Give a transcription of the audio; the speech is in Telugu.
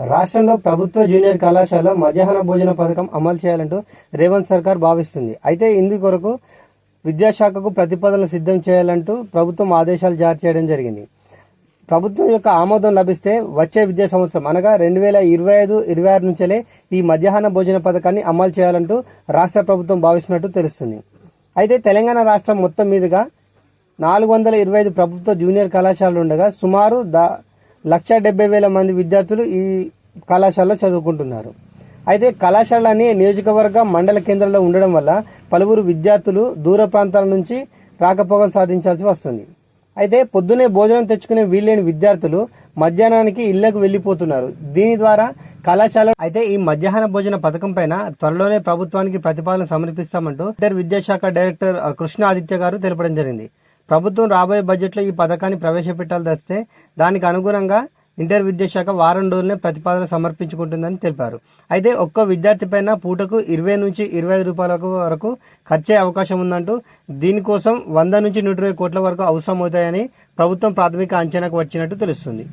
రాష్ట్రంలో ప్రభుత్వ జూనియర్ కళాశాల మధ్యాహ్న భోజన పథకం అమలు చేయాలంటూ రేవంత్ సర్కార్ భావిస్తుంది. అయితే ఇందుకొరకు విద్యాశాఖకు ప్రతిపాదనలు సిద్ధం చేయాలంటూ ప్రభుత్వం ఆదేశాలు జారీ చేయడం జరిగింది. ప్రభుత్వం యొక్క ఆమోదం లభిస్తే వచ్చే విద్యా సంవత్సరం అనగా రెండు వేల ఇరవై ఐదు ఇరవై ఆరు నుంచే ఈ మధ్యాహ్న భోజన పథకాన్ని అమలు చేయాలంటూ రాష్ట్ర ప్రభుత్వం భావిస్తున్నట్టు తెలుస్తుంది. అయితే తెలంగాణ రాష్ట్రం మొత్తం మీదుగా నాలుగు వందల ఇరవై ఐదు ప్రభుత్వ జూనియర్ కళాశాలలు ఉండగా సుమారు దా లక్ష డెబ్బై వేల మంది విద్యార్థులు ఈ కళాశాలలో చదువుకుంటున్నారు. అయితే కళాశాలన్నీ నియోజకవర్గ మండల కేంద్రంలో ఉండడం వల్ల పలువురు విద్యార్థులు దూర ప్రాంతాల నుంచి రాకపోకలు సాధించాల్సి వస్తుంది. అయితే పొద్దునే భోజనం తెచ్చుకునే వీల్లేని విద్యార్థులు మధ్యాహ్నానికి ఇళ్ళకు వెళ్ళిపోతున్నారు దీని ద్వారా కళాశాల అయితే ఈ మధ్యాహ్న భోజన పథకం పైన త్వరలోనే ప్రభుత్వానికి ప్రతిపాదన సమర్పిస్తామంటూ ఇద్దరు విద్యాశాఖ డైరెక్టర్ కృష్ణ ఆదిత్య గారు తెలపడం జరిగింది. ప్రభుత్వం రాబోయే బడ్జెట్లో ఈ పథకాన్ని ప్రవేశపెట్టాల్సి వస్తే దానికి అనుగుణంగా ఇంటర్ విద్యాశాఖ వారం రోజులనే ప్రతిపాదన సమర్పించుకుంటుందని తెలిపారు. అయితే ఒక్క విద్యార్థి పైన పూటకు ఇరవై నుంచి ఇరవై ఐదు రూపాయల వరకు ఖర్చే అవకాశం ఉందంటూ దీనికోసం వంద నుంచి నూట ఇరవై కోట్ల వరకు అవసరం అవుతాయని ప్రభుత్వం ప్రాథమిక అంచనాకు వచ్చినట్టు తెలుస్తుంది.